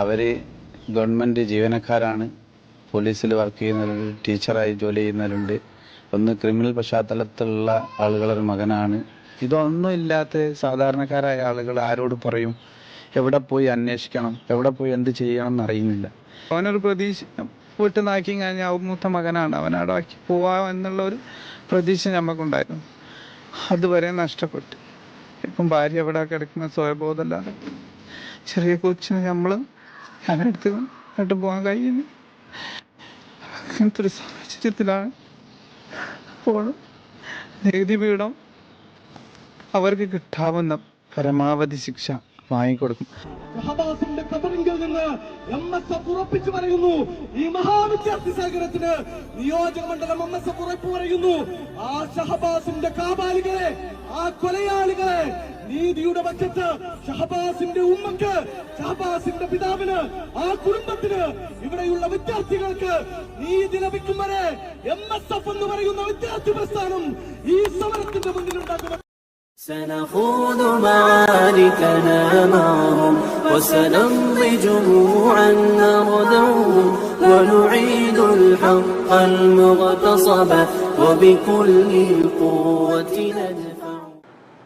അവർ government ജീവനക്കാരാണ്. പോലീസിൽ work ചെയ്യുന്നവരുണ്ട് ടീച്ചറായി ജോലി ചെയ്യുന്നവരുണ്ട്. ഒന്ന് ക്രിമിനൽ പശ്ചാത്തലത്തിലുള്ള ആളുകളുടെ മകനാണ്. ഇതൊന്നും ഇല്ലാത്ത സാധാരണക്കാരായ ആളുകൾ ആരോട് പറയും? എവിടെ പോയി അന്വേഷിക്കണം? എവിടെ പോയി എന്ത് ചെയ്യണം എന്നറിയുന്നില്ല. അവനൊരു പ്രതീക്ഷ വീട്ടിൽ കഴിഞ്ഞാൽ മൂത്ത മകനാണ്. അവനവിടെ ആക്കി പോവാം എന്നുള്ള ഒരു പ്രതീക്ഷ നമുക്കുണ്ടായിരുന്നു അതുവരെ നഷ്ടപ്പെട്ടു. ഇപ്പം ഭാര്യ എവിടെ കിടക്കുന്ന? സ്വയബോധമല്ലാതെ. ചെറിയ കൊച്ചിനെ നമ്മൾ ഞാനെടുത്ത് ആയിട്ട് പോകാൻ കഴിയുന്നു അങ്ങനത്തെ ഒരു സാഹചര്യത്തിലാണ് അപ്പോൾ നികുതി അവർക്ക് കിട്ടാവുന്ന പരമാവധി ശിക്ഷ വാങ്ങിക്കൊടുക്കും. ഹമാസിന്റെ കബറിങ്കിൽ നിന്ന് എം എസ് പറയുന്നു. ഈ മഹാവിദ്യാർത്ഥി സാഗരത്തിന് നിയോജക മണ്ഡലം എം എസ് എഫ് ഉറപ്പ് പറയുന്നു. ആ ഷഹബാസിന്റെ കാബാലികളെ ആ കൊലയാളികളെ നീതിയുടെ പക്ഷത്ത് ഷഹബാസിന്റെ ഉമ്മക്ക് ഷഹബാസിന്റെ പിതാവിന് ആ കുടുംബത്തിന് ഇവിടെയുള്ള വിദ്യാർത്ഥികൾക്ക് നീതി ലഭിക്കും വരെ എം എസ് എഫ് എന്ന് പറയുന്ന വിദ്യാർത്ഥി പ്രസ്ഥാനം ഈ സമരത്തിന്റെ മുന്നിലുണ്ടാകും سنخوض معاركنا معهم وسنمضي جموعا نردوهم ونعيد الحق المغتصب وبكل القوة ندفع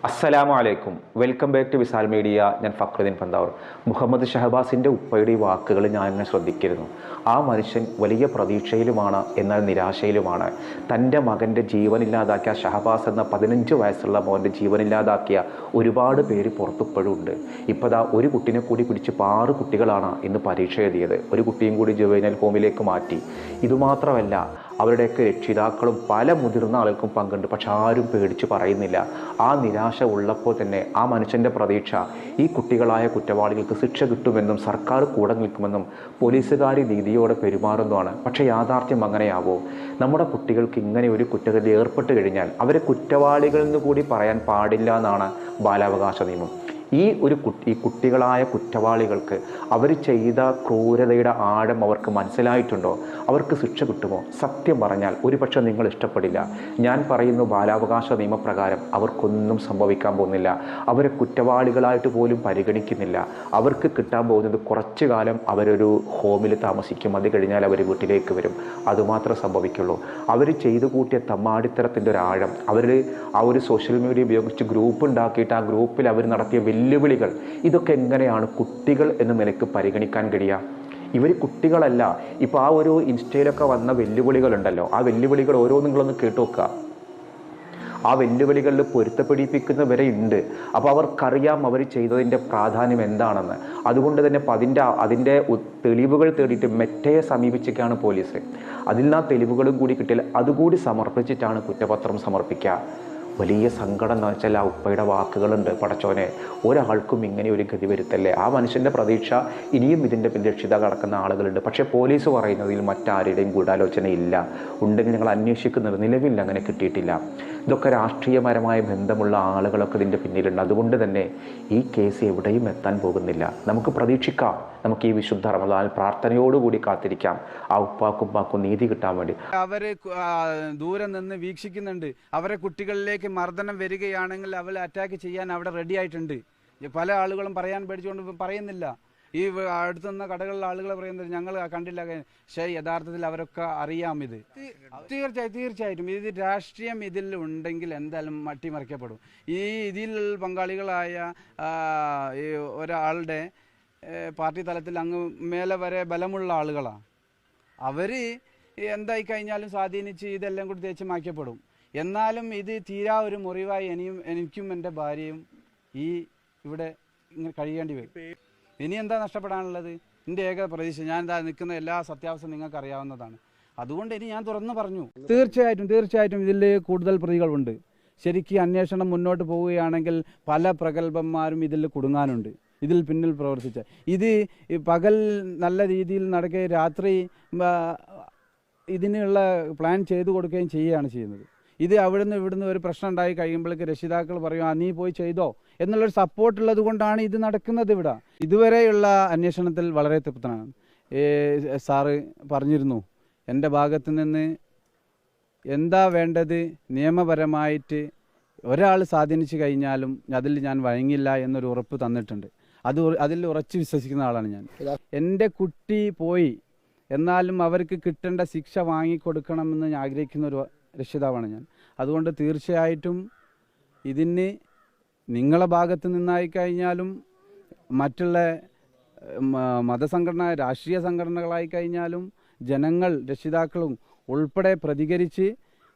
അസ്സലാമു അലൈക്കും welcome back to Visal media. ഞാൻ ഫക്രുദ്ദീൻ പന്താവർ. മുഹമ്മദ് ഷഹബാസിന്റെ ഉപ്പയുടെ വാക്കുകൾ ഞാൻ ഇങ്ങനെ ശ്രദ്ധിച്ചിരുന്നു ആ മനുഷ്യൻ വലിയ പ്രതീക്ഷയിലുമാണ് എന്നാൽ നിരാശയിലുമാണ്. തന്റെ മകന്റെ ജീവനില്ലാതാക്കിയ ഷഹബാസ് എന്ന പതിനഞ്ച് വയസ്സുള്ള മോന്റെ ജീവനില്ലാതാക്കിയ ഒരുപാട് പേര് പുറത്തിപ്പോഴും ഉണ്ട് ഇപ്പോൾ ദാ ഒരു കുട്ടിനെ കൂടി പിടിച്ച് ആറ് കുട്ടികളാണ് ഇന്ന് പരീക്ഷ എഴുതിയത്. ഒരു കുട്ടിയും കൂടി ജുവൈനൽ ഹോമിലേക്ക് മാറ്റി. ഇതുമാത്രമല്ല അവരുടെയൊക്കെ രക്ഷിതാക്കളും പല മുതിർന്ന ആൾക്കും പങ്കുണ്ട്. പക്ഷെ ആരും പേടിച്ച് പറയുന്നില്ല. ആ നിരാശ ഉള്ളപ്പോൾ തന്നെ ആ മനുഷ്യന്റെ പ്രതീക്ഷ ഈ കുട്ടികളായ കുറ്റവാളികൾക്ക് ശിക്ഷ കിട്ടുമെന്നും സർക്കാർ കൂടെ നിൽക്കുമെന്നും പോലീസുകാർ രീതിയോടെ പെരുമാറുന്നതാണ്. പക്ഷേ യാഥാർത്ഥ്യം അങ്ങനെയാവോ? നമ്മുടെ കുട്ടികൾക്ക് ഇങ്ങനെ ഒരു കുറ്റകൃത്യം ഏർപ്പെട്ട് കഴിഞ്ഞാൽ അവരെ കുറ്റവാളികൾ എന്ന് കൂടി പറയാൻ പാടില്ല എന്നാണ് ബാലാവകാശ നിയമം. ഈ ഒരു കുട്ടി കുട്ടികളായ കുറ്റവാളികൾക്ക് അവർ ചെയ്ത ക്രൂരതയുടെ ആഴം അവർക്ക് മനസ്സിലായിട്ടുണ്ടോ? അവർക്ക് ശിക്ഷ കിട്ടുമോ? സത്യം പറഞ്ഞാൽ ഒരുപക്ഷെ നിങ്ങൾ ഇഷ്ടപ്പെടില്ല. ഞാൻ പറയുന്നു ബാലാവകാശ നിയമപ്രകാരം അവർക്കൊന്നും സംഭവിക്കാൻ പോകുന്നില്ല. അവരെ കുറ്റവാളികളായിട്ട് പോലും പരിഗണിക്കുന്നില്ല. അവർക്ക് കിട്ടാൻ പോകുന്നത് കുറച്ചു കാലം അവരൊരു ഹോമിൽ താമസിക്കും. അത് കഴിഞ്ഞാൽ അവർ വീട്ടിലേക്ക് വരും. അതുമാത്രമേ സംഭവിക്കുള്ളൂ. അവർ ചെയ്തു കൂട്ടിയ തമ്മാടിത്തരത്തിന്റെ ഒരാഴം. അവർ ആ ഒരു സോഷ്യൽ മീഡിയ ഉപയോഗിച്ച് ഗ്രൂപ്പ് ഉണ്ടാക്കിയിട്ട് ആ ഗ്രൂപ്പിൽ അവർ നടത്തിയ വെല്ലുവിളികൾ. ഇതൊക്കെ എങ്ങനെയാണ് കുട്ടികൾ എന്ന നിലയ്ക്ക് പരിഗണിക്കാൻ കഴിയുക? ഇവർ കുട്ടികളല്ല. ഇപ്പോൾ ആ ഒരു ഇൻസ്റ്റയിലൊക്കെ വന്ന വെല്ലുവിളികളുണ്ടല്ലോ. ആ വെല്ലുവിളികൾ ഓരോ നിങ്ങളൊന്ന് കേട്ടു നോക്കുക. ആ വെല്ലുവിളികളിൽ പൊരുത്തപ്പെടിപ്പിക്കുന്നവരെ ഉണ്ട്. അപ്പോൾ അവർക്കറിയാം അവർ ചെയ്തതിന്റെ പ്രാധാന്യം എന്താണെന്ന്. അതുകൊണ്ട് തന്നെ ഇപ്പം അതിന്റെ അതിന്റെ തെളിവുകൾ തേടിയിട്ട് മെറ്റയെ സമീപിച്ചൊക്കെയാണ് പോലീസ്. അതിൽ നിന്ന് ആ തെളിവുകളും കൂടി കിട്ടിയാൽ അതുകൂടി സമർപ്പിച്ചിട്ടാണ് കുറ്റപത്രം സമർപ്പിക്കുക. വലിയ സങ്കടം എന്ന് വെച്ചാൽ ആ ഉപ്പയുടെ വാക്കുകളുണ്ട് പടച്ചോനെ ഒരാൾക്കും ഇങ്ങനെ ഒരു ഗതി വരുത്തല്ലേ? ആ മനുഷ്യന്റെ പ്രതീക്ഷ ഇനിയും ഇതിന്റെ രക്ഷിത കടക്കുന്ന ആളുകളുണ്ട്. പക്ഷേ പോലീസ് പറയുന്നതിൽ മറ്റാരുടെയും ഗൂഢാലോചന ഇല്ല ഉണ്ടെങ്കിൽ ഞങ്ങൾ അന്വേഷിക്കുന്നത് നിലവിൽ അങ്ങനെ കിട്ടിയിട്ടില്ല. ഇതൊക്കെ രാഷ്ട്രീയപരമായ ബന്ധമുള്ള ആളുകളൊക്കെ ഇതിന്റെ പിന്നിലുണ്ട്. അതുകൊണ്ട് തന്നെ ഈ കേസ് എവിടെയും എത്താൻ പോകുന്നില്ല. നമുക്ക് പ്രതീക്ഷിക്കാം. നമുക്ക് ഈ വിശുദ്ധ റമദാനിൽ പ്രാർത്ഥനയോടുകൂടി കാത്തിരിക്കാം. ആ ഉപ്പാക്കും ഉപ്പാക്കും നീതി കിട്ടാൻ വേണ്ടി. അവരെ ദൂരെ നിന്ന് വീക്ഷിക്കുന്നുണ്ട്. അവരെ കുട്ടികളിലേക്ക് മർദ്ദനം വരികയാണെങ്കിൽ അവരെ അറ്റാക്ക് ചെയ്യാൻ അവിടെ റെഡി ആയിട്ടുണ്ട്. പല ആളുകളും പറയാൻ പേടിച്ചുകൊണ്ട് പറയുന്നില്ല. ഈ വ- അടുത്ത് നിന്ന കടകളിലെ ആളുകൾ പറയുന്നത് ഞങ്ങൾ കണ്ടില്ല. പക്ഷേ യഥാർത്ഥത്തിൽ അവരൊക്കെ അറിയാം ഇത്. തീർച്ചയായും തീർച്ചയായിട്ടും ഇത് രാഷ്ട്രീയം ഇതിൽ ഉണ്ടെങ്കിൽ എന്തായാലും മട്ടിമറിക്കപ്പെടും. ഈ ഇതിൽ പങ്കാളികളായ ഒരാളുടെ പാർട്ടി തലത്തിൽ അങ്ങ് മേലെ വരെ ബലമുള്ള ആളുകളാണ് അവർ എന്തായി കഴിഞ്ഞാലും സ്വാധീനിച്ച് ഇതെല്ലാം കൂടി തേച്ച് മാറ്റപ്പെടും എന്നാലും ഇത് തീരാ ഒരു മുറിവായി ഇനിയും എനിക്കും എന്റെ ഭാര്യയും ഈ ഇവിടെ ഇങ്ങനെ കഴിയേണ്ടി വരും. ഇനി എന്താ നഷ്ടപ്പെടാനുള്ളത്? എന്റെ ഏക പ്രതീക്ഷ ഞാൻ എന്താ നിൽക്കുന്ന എല്ലാ സത്യാവസ്ഥ നിങ്ങൾക്ക് അറിയാവുന്നതാണ് അതുകൊണ്ട് ഇനി ഞാൻ തുറന്നു പറഞ്ഞു. തീർച്ചയായിട്ടും തീർച്ചയായിട്ടും ഇതിൽ കൂടുതൽ പ്രതികളുണ്ട്. ശരിക്കും അന്വേഷണം മുന്നോട്ട് പോവുകയാണെങ്കിൽ പല പ്രഗത്ഭന്മാരും ഇതിൽ കുടുങ്ങാനുണ്ട്. ഇതിൽ പിന്നിൽ പ്രവർത്തിച്ച. ഇത് പകൽ നല്ല രീതിയിൽ നടക്കുകയും രാത്രി ഇതിനുള്ള പ്ലാൻ ചെയ്തു കൊടുക്കുകയും ചെയ്യുകയാണ് ചെയ്യുന്നത്. ഇത് അവിടുന്ന് ഇവിടുന്ന് ഒരു പ്രശ്നം ഉണ്ടായി കഴിയുമ്പോഴേക്ക് രക്ഷിതാക്കൾ പറയും ആ നീ പോയി ചെയ്തോ. എന്നുള്ളൊരു സപ്പോർട്ട് ഉള്ളത് കൊണ്ടാണ് ഇത് നടക്കുന്നത് ഇവിടെ. ഇതുവരെയുള്ള അന്വേഷണത്തിൽ വളരെ തൃപ്തനാണ്. സാറ് പറഞ്ഞിരുന്നു എന്റെ ഭാഗത്ത് നിന്ന് എന്താ വേണ്ടത്? നിയമപരമായിട്ട് ഒരാൾ സ്വാധീനിച്ചു കഴിഞ്ഞാലും അതിൽ ഞാൻ വഴങ്ങില്ല എന്നൊരു ഉറപ്പ് തന്നിട്ടുണ്ട്. അത് അതിൽ ഉറച്ചു വിശ്വസിക്കുന്ന ആളാണ് ഞാൻ. എന്റെ കുട്ടി പോയി. എന്നാലും അവർക്ക് കിട്ടേണ്ട ശിക്ഷ വാങ്ങിക്കൊടുക്കണമെന്ന് ഞാൻ ആഗ്രഹിക്കുന്ന ഒരു രക്ഷിതാവാണ് ഞാൻ. അതുകൊണ്ട് തീർച്ചയായിട്ടും ഇതിന് നിങ്ങളെ ഭാഗത്ത് നിന്നായി കഴിഞ്ഞാലും മറ്റുള്ള മതസംഘടന രാഷ്ട്രീയ സംഘടനകളായി കഴിഞ്ഞാലും ജനങ്ങൾ രക്ഷിതാക്കളും ഉൾപ്പെടെ പ്രതികരിച്ച്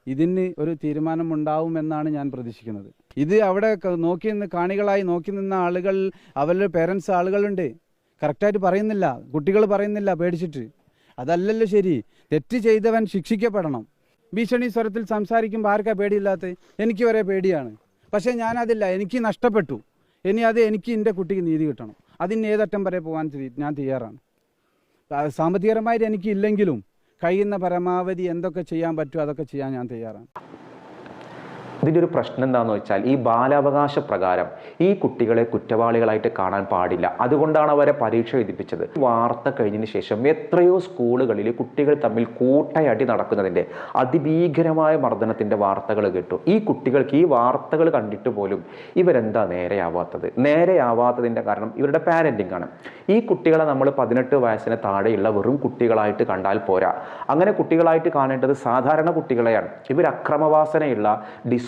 ഇതിന് ഒരു തീരുമാനമുണ്ടാവുമെന്നാണ് ഞാൻ പ്രതീക്ഷിക്കുന്നത്. ഇത് അവിടെ നോക്കി നിന്ന് കാണികളായി നോക്കി നിന്ന ആളുകൾ അവരുടെ പേരൻസ് ആളുകളുണ്ട്. കറക്റ്റായിട്ട് പറയുന്നില്ല. കുട്ടികൾ പറയുന്നില്ല പേടിച്ചിട്ട്. അതല്ലല്ലോ ശരി. തെറ്റ് ചെയ്തവൻ ശിക്ഷിക്കപ്പെടണം. ഭീഷണി സ്വരത്തിൽ സംസാരിക്കുമ്പോൾ ആർക്കാ പേടിയില്ലാത്ത എനിക്ക് വരെ പേടിയാണ്. പക്ഷേ ഞാനതില്ല. എനിക്ക് നഷ്ടപ്പെട്ടു. ഇനി അത് എനിക്ക് എന്റെ കുട്ടിക്ക് നീതി കിട്ടണം. അതിന് ഏതറ്റം വരെ പോകാൻ ഞാൻ തയ്യാറാണ്. സാമ്പത്തികപരമായിട്ട് എനിക്കില്ലെങ്കിലും കഴിയുന്ന പരമാവധി എന്തൊക്കെ ചെയ്യാൻ പറ്റുമോ അതൊക്കെ ചെയ്യാൻ ഞാൻ തയ്യാറാണ്. ഇതിന്റെ ഒരു പ്രശ്നം എന്താണെന്ന് വെച്ചാൽ ഈ ബാലാവകാശ പ്രകാരം ഈ കുട്ടികളെ കുറ്റവാളികളായിട്ട് കാണാൻ പാടില്ല. അതുകൊണ്ടാണ് അവരെ പരീക്ഷ എഴുതിപ്പിച്ചത്. വാർത്ത കഴിഞ്ഞതിന് ശേഷം എത്രയോ സ്കൂളുകളിൽ കുട്ടികൾ തമ്മിൽ കൂട്ടയടി നടക്കുന്നതിന്റെ അതിഭീകരമായ മർദ്ദനത്തിന്റെ വാർത്തകൾ കിട്ടും. ഈ കുട്ടികൾക്ക് ഈ വാർത്തകൾ കണ്ടിട്ട് പോലും ഇവരെന്താ നേരെയാവാത്തത്? നേരെയാവാത്തതിന്റെ കാരണം ഇവരുടെ പാരന്റിംഗ് ആണ്. ഈ കുട്ടികളെ നമ്മൾ പതിനെട്ട് വയസ്സിന് താഴെയുള്ള വെറും കുട്ടികളായിട്ട് കണ്ടാൽ പോരാ. അങ്ങനെ കുട്ടികളായിട്ട് കാണേണ്ടത് സാധാരണ കുട്ടികളെയാണ്. ഇവർ അക്രമവാസനയുള്ള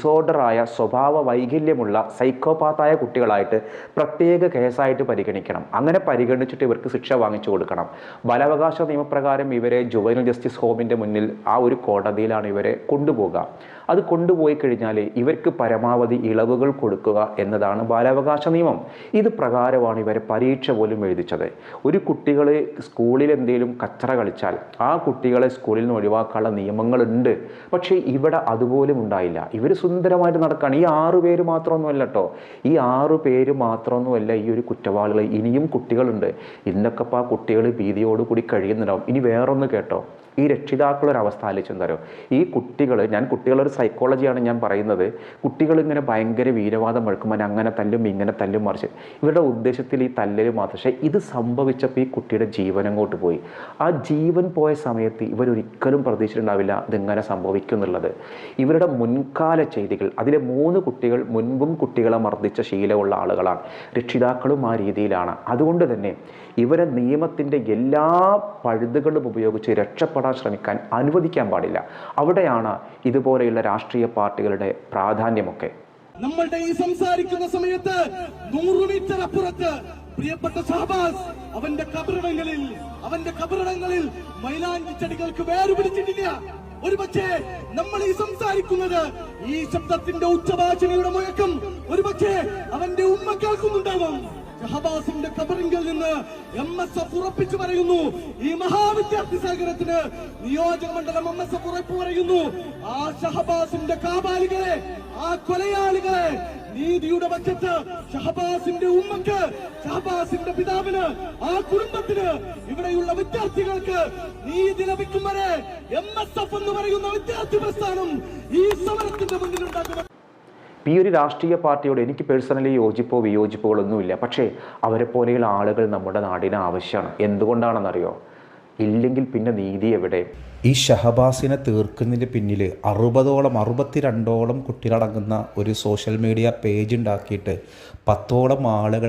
ഡിസോർഡറായ സ്വഭാവ വൈകല്യമുള്ള സൈക്കോപാത്തായ കുട്ടികളായിട്ട് പ്രത്യേക കേസായിട്ട് പരിഗണിക്കണം. അങ്ങനെ പരിഗണിച്ചിട്ട് ഇവർക്ക് ശിക്ഷ വാങ്ങിച്ചു കൊടുക്കണം. ബലാവകാശ നിയമപ്രകാരം ഇവരെ ജുവനൽ ജസ്റ്റിസ് ഹോമിന്റെ മുന്നിൽ ആ ഒരു കോടതിയിലാണ് ഇവരെ കൊണ്ടുപോകുക അത് കൊണ്ടുപോയി കഴിഞ്ഞാൽ ഇവർക്ക് പരമാവധി ഇളവുകൾ കൊടുക്കുക എന്നതാണ് ബാലാവകാശ നിയമം. ഇത് പ്രകാരമാണ് ഇവരെ പരീക്ഷ പോലും എഴുതിച്ചത്. ഒരു കുട്ടികളെ സ്കൂളിൽ എന്തെങ്കിലും കച്ചറ കളിച്ചാൽ ആ കുട്ടികളെ സ്കൂളിൽ നിന്ന് ഒഴിവാക്കാനുള്ള നിയമങ്ങളുണ്ട്. പക്ഷേ ഇവിടെ അതുപോലും ഉണ്ടായില്ല. ഇവർ സുന്ദരമായിട്ട് നടക്കുകയാണ് ഈ ആറു പേര് മാത്രമൊന്നുമല്ല കേട്ടോ ഈ ആറു പേര് മാത്രമൊന്നുമല്ല ഈ ഒരു കുറ്റവാളികൾ ഇനിയും കുട്ടികളുണ്ട്. ഇന്നൊക്കെ ആ കുട്ടികൾ ഭീതിയോടുകൂടി കഴിയുന്നുണ്ടാവും. ഇനി വേറൊന്ന് കേട്ടോ. ഈ രക്ഷിതാക്കളൊരവസ്ഥ ആലോചിച്ചു ആലോചിച്ചെന്തരോ ഈ കുട്ടികൾ ഞാൻ കുട്ടികളൊരു സൈക്കോളജിയാണ് ഞാൻ പറയുന്നത്. കുട്ടികൾ ഇങ്ങനെ ഭയങ്കര വീരവാദം വഴക്കുമ്പോൾ അങ്ങനെ തല്ലും ഇങ്ങനെ തല്ലും മറിച്ച്. ഇവരുടെ ഉദ്ദേശത്തിൽ ഈ തല്ലല് മാത്രം. പക്ഷേ ഇത് സംഭവിച്ചപ്പോൾ ഈ കുട്ടിയുടെ ജീവൻ അങ്ങോട്ട് പോയി. ആ ജീവൻ പോയ സമയത്ത് ഇവരൊരിക്കലും പ്രതീക്ഷിച്ചിട്ടുണ്ടാവില്ല ഇതിങ്ങനെ സംഭവിക്കും എന്നുള്ളത്. ഇവരുടെ മുൻകാല ചെയ്തികൾ അതിലെ മൂന്ന് കുട്ടികൾ മുൻപും കുട്ടികളെ മർദ്ദിച്ച ശീലമുള്ള ആളുകളാണ്. രക്ഷിതാക്കളും ആ രീതിയിലാണ്. അതുകൊണ്ട് തന്നെ ഇവരെ നിയമത്തിന്റെ എല്ലാ പഴുതുകളും ഉപയോഗിച്ച് രക്ഷപ്പെടാൻ ശ്രമിക്കാൻ അനുവദിക്കാൻ പാടില്ല. അവിടെയാണ് ഇതുപോലെയുള്ള രാഷ്ട്രീയ പാർട്ടികളുടെ പ്രാധാന്യമൊക്കെ. നമ്മളുടെ ഈ സംസാരിക്കുന്ന സമയത്ത് നൂറ് മീറ്റർ അപ്പുറത്ത് പ്രിയപ്പെട്ട ഷഹബാസ് അവന്റെ കബറിടങ്ങളിൽ അവന്റെ കബറിടങ്ങളിൽ മൈലാഞ്ചി ചെടികൾക്ക് ഒരു ഒരുപക്ഷെ നമ്മൾ ഈ സംസാരിക്കുന്നത് ഈ ശബ്ദത്തിന്റെ ഉച്ചഭാഷണിയുടെ മുഴക്കം ഒരു ഒരുപക്ഷെ അവന്റെ ഉമ്മ കേൾക്കുന്നുണ്ടാവും. ഷഹബാസിന്റെ കബറിങ്കിൽ നിന്ന് എം എസ് എഫ് ഉറപ്പിച്ചു പറയുന്നു. ഈ മഹാവിദ്യാർത്ഥി സാഗരത്തിന് നിയോജക മണ്ഡലം എം എസ് എഫ് ഉറപ്പ് പറയുന്നു. ആ ഷഹബാസിന്റെ കാബാലികളെ ആ കൊലയാളികളെ നീതിയുടെ പക്ഷത്ത് ഷഹബാസിന്റെ ഉമ്മക്ക് ഷഹബാസിന്റെ പിതാവിന് ആ കുടുംബത്തിന് ഇവിടെയുള്ള വിദ്യാർത്ഥികൾക്ക് നീതി ലഭിക്കും വരെ എം എസ് എഫ് എന്ന് പറയുന്ന വിദ്യാർത്ഥി പ്രസ്ഥാനം ഈ സമരത്തിന്റെ മുന്നിൽ ഉണ്ടാക്കുന്ന ഈ ഒരു രാഷ്ട്രീയ പാർട്ടിയോട് എനിക്ക് പേഴ്സണലി യോജിപ്പോ വിയോജിപ്പുകളൊന്നുമില്ല. പക്ഷേ അവരെ പോലെയുള്ള ആളുകൾ നമ്മുടെ നാടിന് ആവശ്യമാണ്. എന്തുകൊണ്ടാണെന്നറിയോ? ഇല്ലെങ്കിൽ പിന്നെ നീതി എവിടെ? ഈ ഷഹബാസിനെ തീർക്കുന്നതിന് പിന്നിൽ അറുപതോളം അറുപത്തിരണ്ടോളം കുട്ടികളടങ്ങുന്ന ഒരു സോഷ്യൽ മീഡിയ പേജ് ഉണ്ടാക്കിയിട്ട് പത്തോളം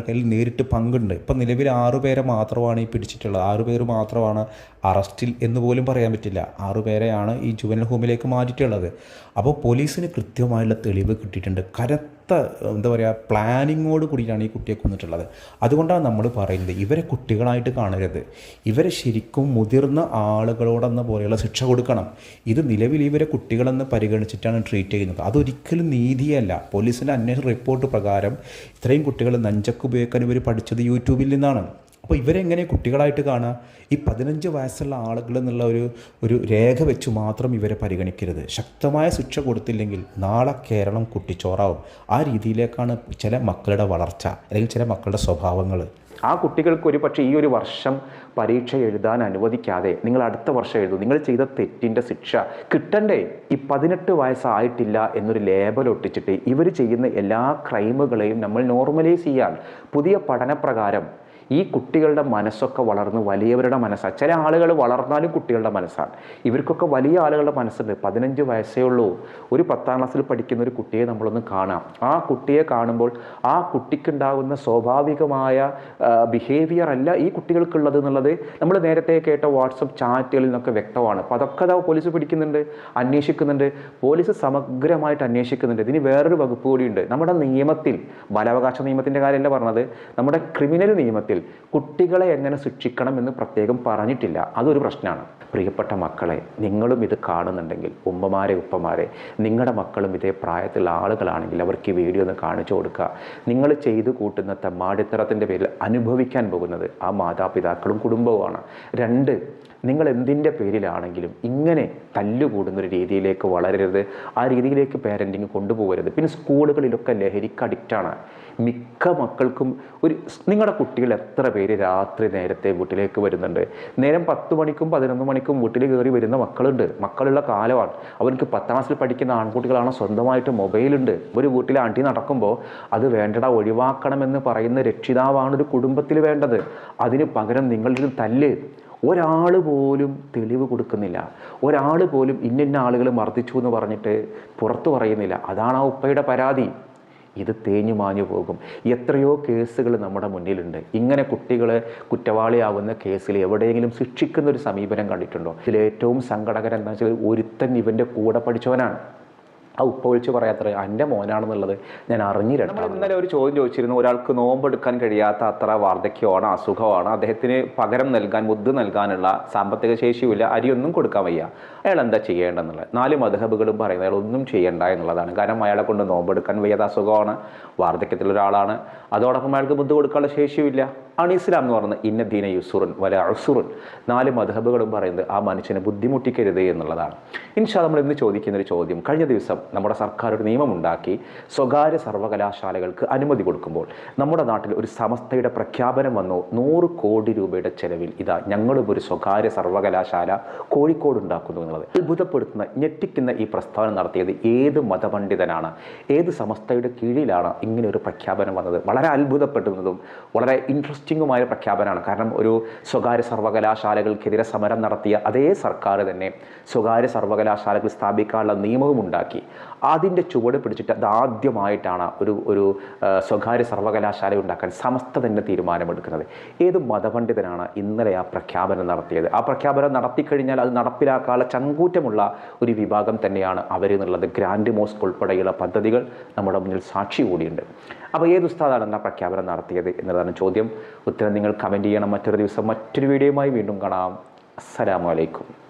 അതിൽ നേരിട്ട് പങ്കുണ്ട്. ഇപ്പം നിലവിൽ ആറുപേരെ മാത്രമാണ് ഈ പിടിച്ചിട്ടുള്ളത്. ആറുപേര് മാത്രമാണ് അറസ്റ്റിൽ എന്ന് പോലും പറയാൻ പറ്റില്ല. ആറുപേരെയാണ് ഈ ജുവനൽ ഹോമിലേക്ക് മാറ്റിയിട്ടുള്ളത്. അപ്പോൾ പോലീസിന് കൃത്യമായുള്ള തെളിവ് കിട്ടിയിട്ടുണ്ട്. കരത്ത എന്താ പറയുക പ്ലാനിങ്ങോട് കൂടിയിട്ടാണ് ഈ കുട്ടിയെ കൊന്നിട്ടുള്ളത്. അതുകൊണ്ടാണ് നമ്മൾ പറയുന്നത് ഇവരെ കുട്ടികളായിട്ട് കാണരുത്. ഇവരെ ശരിക്കും മുതിർന്ന ആളുകളോടെന്ന പോലെയുള്ള ശിക്ഷ കൊടുക്കണം. ഇത് നിലവിൽ ഇവരെ കുട്ടികളെന്ന് പരിഗണിച്ചിട്ടാണ് ട്രീറ്റ് ചെയ്യുന്നത്. അതൊരിക്കലും നീതിയല്ല. പോലീസിന്റെ അന്വേഷണ റിപ്പോർട്ട് പ്രകാരം ഇത്രയും കുട്ടികൾ നഞ്ചക്ക് ഉപയോഗിക്കാൻ ഇവർ പഠിച്ചത് യൂട്യൂബിൽ നിന്നാണ്. അപ്പോൾ ഇവരെങ്ങനെ കുട്ടികളായിട്ട് കാണുക ഈ പതിനഞ്ച് വയസ്സുള്ള ആളുകൾ എന്നുള്ള ഒരു ഒരു രേഖ വെച്ച് മാത്രം ഇവരെ പരിഗണിക്കരുത്. ശക്തമായ ശിക്ഷ കൊടുത്തില്ലെങ്കിൽ നാളെ കേരളം കുട്ടിച്ചോറാവും. ആ രീതിയിലേക്കാണ് ചില മക്കളുടെ വളർച്ച അല്ലെങ്കിൽ ചില മക്കളുടെ സ്വഭാവങ്ങൾ ആ കുട്ടികൾക്ക് ഒരു പക്ഷേ ഈ ഒരു വർഷം പരീക്ഷ എഴുതാൻ അനുവദിക്കാതെ നിങ്ങൾ അടുത്ത വർഷം എഴുതും. നിങ്ങൾ ചെയ്ത തെറ്റിന്റെ ശിക്ഷ കിട്ടണ്ടേ? ഈ പതിനെട്ട് വയസ്സായിട്ടില്ല എന്നൊരു ലേബൽ ഒട്ടിച്ചിട്ട് ഇവർ ചെയ്യുന്ന എല്ലാ ക്രൈമുകളെയും നമ്മൾ നോർമലൈസ് ചെയ്യാൻ പുതിയ പഠനപ്രകാരം ഈ കുട്ടികളുടെ മനസ്സൊക്കെ വളർന്ന് വലിയവരുടെ മനസ്സാണ് ചില ആളുകൾ വളർന്നാലും കുട്ടികളുടെ മനസ്സാണ്. ഇവർക്കൊക്കെ വലിയ ആളുകളുടെ മനസ്സുണ്ട്. പതിനഞ്ച് വയസ്സേ ഉള്ളൂ. ഒരു പത്താം ക്ലാസ്സിൽ പഠിക്കുന്ന ഒരു കുട്ടിയെ നമ്മളൊന്ന് കാണാം. ആ കുട്ടിയെ കാണുമ്പോൾ ആ കുട്ടിക്കുണ്ടാകുന്ന സ്വാഭാവികമായ ബിഹേവിയർ അല്ല ഈ കുട്ടികൾക്കുള്ളത് എന്നുള്ളത് നമ്മൾ നേരത്തെ കേട്ട വാട്സപ്പ് ചാറ്റുകളിൽ നിന്നൊക്കെ വ്യക്തമാണ്. അപ്പോൾ അതൊക്കെ അതാ പോലീസ് പിടിക്കുന്നുണ്ട് അന്വേഷിക്കുന്നുണ്ട്. പോലീസ് സമഗ്രമായിട്ട് അന്വേഷിക്കുന്നുണ്ട്. ഇതിന് വേറൊരു വകുപ്പ് കൂടിയുണ്ട്. നമ്മുടെ നിയമത്തിൽ ബാലാവകാശ നിയമത്തിന്റെ കാര്യമല്ല പറഞ്ഞത്. നമ്മുടെ ക്രിമിനൽ നിയമത്തിൽ കുട്ടികളെ എങ്ങനെ ശിക്ഷിക്കണം എന്ന് പ്രത്യേകം പറഞ്ഞിട്ടില്ല. അതൊരു പ്രശ്നമാണ്. പ്രിയപ്പെട്ട മക്കളെ നിങ്ങളും ഇത് കാണുന്നുണ്ടെങ്കിൽ ഉമ്മമാരെ ഉപ്പമാരെ നിങ്ങളുടെ മക്കളും ഇതേ പ്രായത്തിലുള്ള ആളുകളാണെങ്കിൽ അവർക്ക് ഈ വീഡിയോ ഒന്ന് കാണിച്ചു കൊടുക്കുക. നിങ്ങൾ ചെയ്തു കൂട്ടുന്ന തെമ്മാടിത്തരത്തിന്റെ പേരിൽ അനുഭവിക്കാൻ പോകുന്നത് ആ മാതാപിതാക്കളും കുടുംബവുമാണ്. രണ്ട് നിങ്ങൾ എന്തിന്റെ പേരിലാണെങ്കിലും ഇങ്ങനെ തല്ലുകൂടുന്ന ഒരു രീതിയിലേക്ക് വളരരുത്. ആ രീതിയിലേക്ക് പാരന്റിങ് കൊണ്ടുപോകരുത്. പിന്നെ സ്കൂളുകളിലൊക്കെ ലഹരിക്ക് അഡിക്റ്റാണ് മിക്ക മക്കൾക്കും ഒരു നിങ്ങളുടെ കുട്ടികൾ എത്ര പേര് രാത്രി നേരത്തെ വീട്ടിലേക്ക് വരുന്നുണ്ട്? നേരം പത്ത് മണിക്കും പതിനൊന്ന് മണിക്കും വീട്ടിൽ കയറി വരുന്ന മക്കളുണ്ട്. മക്കളുള്ള കാലമാണ്. അവർക്ക് പത്താം ക്ലാസ്സിൽ പഠിക്കുന്ന ആൺകുട്ടികളാണ് സ്വന്തമായിട്ട് മൊബൈലുണ്ട്? ഒരു വീട്ടിൽ ആണ്ടി നടക്കുമ്പോൾ അത് വേണ്ടട ഒഴിവാക്കണമെന്ന് പറയുന്ന രക്ഷിതാവാണ് ഒരു കുടുംബത്തിൽ വേണ്ടത്. അതിന് പകരം നിങ്ങളിത് തല്ല്. ഒരാൾ പോലും തെളിവ് കൊടുക്കുന്നില്ല. ഒരാൾ പോലും ഇന്നിന്ന ആളുകൾ മർദ്ദിച്ചു എന്ന് പറഞ്ഞിട്ട് പുറത്തു പറയുന്നില്ല. അതാണ് ആ ഉപ്പയുടെ പരാതി. ഇത് തേഞ്ഞു മാഞ്ഞു പോകും. എത്രയോ കേസുകൾ നമ്മുടെ മുന്നിലുണ്ട്. ഇങ്ങനെ കുട്ടികളെ കുറ്റവാളിയാവുന്ന കേസിൽ എവിടെയെങ്കിലും ശിക്ഷിക്കുന്ന ഒരു സമീപനം കണ്ടിട്ടുണ്ടോ? ഇതിൽ ഏറ്റവും സങ്കടകരം എന്താ വെച്ചാൽ ഒരുത്തൻ ഇവന്റെ കൂടെ പഠിച്ചവനാണ്. ആ ഉപ്പ വിളിച്ച് പറയാത്ര എന്റെ മോനാണെന്നുള്ളത് ഞാൻ അറിഞ്ഞിരട്ടോ ഇന്നലെ ഒരു ചോദ്യം ചോദിച്ചിരുന്നു. ഒരാൾക്ക് നോമ്പെടുക്കാൻ കഴിയാത്ത അത്ര വാർദ്ധക്യമാണ് അസുഖമാണ്. അദ്ദേഹത്തിന് പകരം നൽകാൻ മുദ് നൽകാനുള്ള സാമ്പത്തിക ശേഷിയുമില്ല. അരിയൊന്നും കൊടുക്കാൻ വയ്യ. അയാൾ എന്താ ചെയ്യേണ്ടെന്നുള്ളത് നാല് മധുഹബുകളും പറയുന്നത് അയാൾ ഒന്നും ചെയ്യേണ്ട എന്നുള്ളതാണ്. കാരണം അയാളെ കൊണ്ട് നോമ്പെടുക്കാൻ വയ്യാത്ത അസുഖമാണ് വാർദ്ധക്യത്തിലൊരാളാണ് അതോടൊപ്പം അയാൾക്ക് മുദ്ദ് കൊടുക്കാനുള്ള ശേഷിയുമില്ല. ആണ് ഇസ്ലാം എന്ന് പറയുന്നത് ഇന്ന ദീന യുസുറുൻ വല അസുറുൻ നാല് മധുഹബുകളും പറയുന്നത് ആ മനുഷ്യനെ ബുദ്ധിമുട്ടിക്കരുത് എന്നുള്ളതാണ്. ഇൻഷാ നമ്മൾ ഇന്ന് ചോദിക്കുന്ന ഒരു ചോദ്യം കഴിഞ്ഞ ദിവസം നമ്മുടെ സർക്കാർ ഒരു നിയമമുണ്ടാക്കി സ്വകാര്യ സർവകലാശാലകൾക്ക് അനുമതി കൊടുക്കുമ്പോൾ നമ്മുടെ നാട്ടിൽ ഒരു സമസ്തയുടെ പ്രഖ്യാപനം വന്നു. നൂറ് കോടി രൂപയുടെ ചെലവിൽ ഇതാ ഞങ്ങളും ഒരു സ്വകാര്യ സർവകലാശാല കോഴിക്കോട് ഉണ്ടാക്കുന്നു എന്നുള്ളത്. അത്ഭുതപ്പെടുത്തുന്ന ഞെട്ടിക്കുന്ന ഈ പ്രസ്താവന നടത്തിയത് ഏത് മതപണ്ഡിതനാണ്? ഏത് സമസ്തയുടെ കീഴിലാണ് ഇങ്ങനെ ഒരു പ്രഖ്യാപനം വന്നത്? വളരെ അത്ഭുതപ്പെടുന്നതും വളരെ ഇൻട്രസ്റ്റിംഗുമായ പ്രഖ്യാപനമാണ്. കാരണം ഒരു സ്വകാര്യ സർവകലാശാലകൾക്കെതിരെ സമരം നടത്തിയ അതേ സർക്കാർ തന്നെ സ്വകാര്യ സർവകലാശാലകൾ സ്ഥാപിക്കാനുള്ള നിയമവും ഉണ്ടാക്കി. അതിന്റെ ചുവട് പിടിച്ചിട്ട് അതാദ്യമായിട്ടാണ് ഒരു ഒരു സ്വകാര്യ സർവകലാശാല ഉണ്ടാക്കാൻ സമസ്ത തന്നെ തീരുമാനമെടുക്കുന്നത്. ഏത് മതപണ്ഡിതനാണ് ഇന്നലെ ആ പ്രഖ്യാപനം നടത്തിയത്? ആ പ്രഖ്യാപനം നടത്തിക്കഴിഞ്ഞാൽ അത് നടപ്പിലാക്കാനുള്ള ചങ്കൂറ്റമുള്ള ഒരു വിഭാഗം തന്നെയാണ് അവരെന്നുള്ളത് ഗ്രാൻഡ് മോസ്ക് ഉൾപ്പെടെയുള്ള പദ്ധതികൾ നമ്മുടെ മുന്നിൽ സാക്ഷി കൂടിയുണ്ട്. അപ്പോൾ ഏത് ഉസ്താദാണ് ആ പ്രഖ്യാപനം നടത്തിയത് എന്നതാണ് ചോദ്യം. ഉത്തരം നിങ്ങൾ കമന്റ് ചെയ്യണം. മറ്റൊരു ദിവസം മറ്റൊരു വീഡിയോയുമായി വീണ്ടും കാണാം. അസ്സലാമു അലൈക്കും.